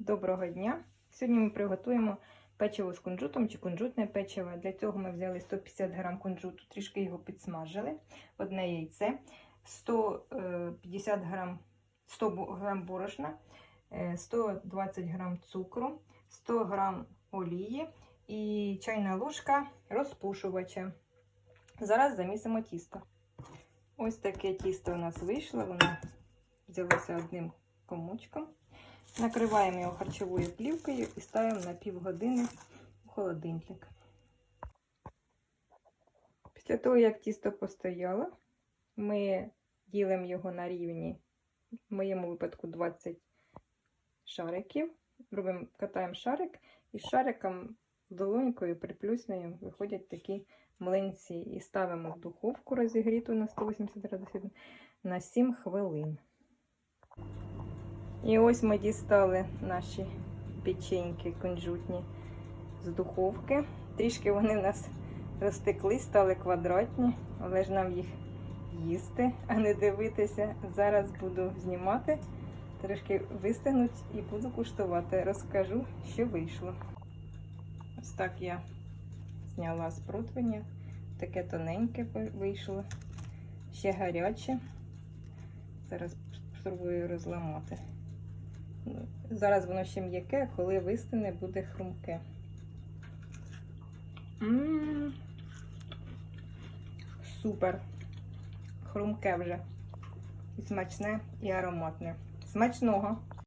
Доброго дня! Сьогодні ми приготуємо печиво з кунжутом чи кунжутне печиво. Для цього ми взяли 150 г кунжуту, трішки його підсмажили, одне яйце, 150 г 100 г борошна, е, 120 г цукру, 100 г олії і чайна ложка розпушувача. Зараз замісимо тісто. Ось таке тісто у нас вийшло, воно взялося одним комочком. Накриваємо його харчовою плівкою і ставимо на півгодини в холодильник. Після того, як тісто постояло, ми ділимо його на рівні, в моєму випадку 20 шариків. Робимо, катаємо шарик і шариком долонькою приплюснею виходять такі млинці. І ставимо в духовку розігріту на 180 градусів на 7 хвилин. І ось ми дістали наші печеньки кунжутні з духовки. Трішки вони в нас розтеклись, стали квадратні, але ж нам їх їсти, а не дивитися. Зараз буду знімати, трішки вистигнуть і буду куштувати. Розкажу, що вийшло. Ось так я зняла з противня. Таке тоненьке вийшло, ще гаряче. Зараз спробую розламати. Зараз воно ще м'яке, коли вистине, буде хрумке. М-м-м. Супер. Хрумке вже. І смачне, і ароматне. Смачного!